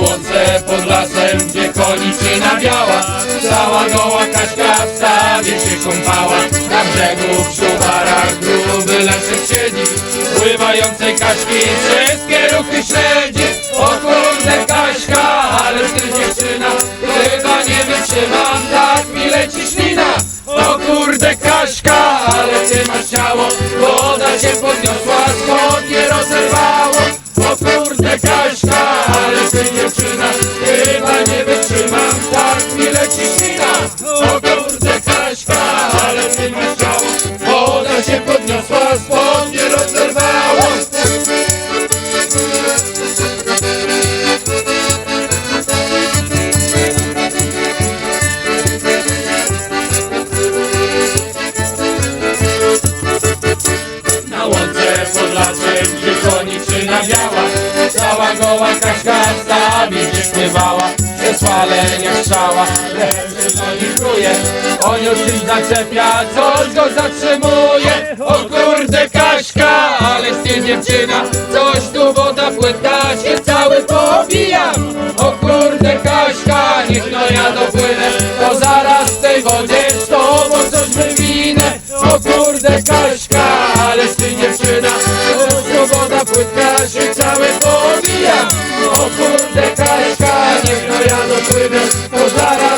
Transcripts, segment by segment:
łące pod lasem, gdzie koniczyna biała. Cała goła Kaśka w stawie się kąpała. Na brzegu w szuwarach gruby leszek siedzi. Pływającej Kaśki wszystkie ruchy śledzi. O kurde Kaśka, ale ty dziewczyna Chyba nie wytrzymam, tak mi leci ślina. O kurde Kaśka, ale ty masz ciało. Woda cię podniosła, spodnie rozerwało. O kurde Kaśka. Podniosła, spodnie rozerwało Na łące pod lasem gdzie koniczyna biała Cała goła Kaśka stawie gdzie śpiewała Falenia strzała. Lecz no nie On już coś zaczepia, coś go zatrzymuje. O kurde Kaśka, ale ty dziewczyna. Coś tu woda płytka się cały pobijam O kurde Kaśka, niech no ja dopłynę. To zaraz w tej wodzie z tobą coś wywinę. O kurde Kaśka, ale ty dziewczyna. Coś tu woda płytka się cały pobijam O kurde dopłynę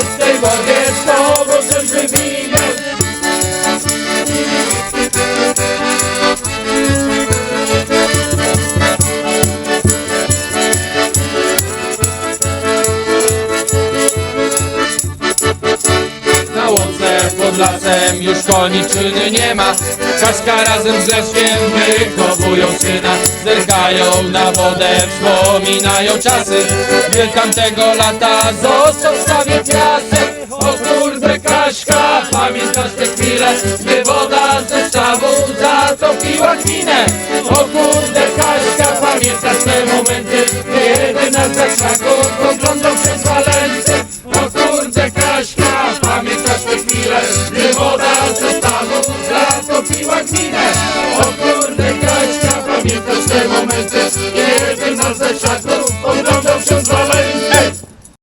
lasem już koniczyny nie ma. Kaśka razem z Leszkiem wychowują syna. Zerkają na wodę, wspominają czasy. Gdy tamtego lata został w stawie piasek. O kurde Kaśka, pamiętasz te chwile? Gdy woda ze stawu zatopiła gminę zatopiła gminę O kurde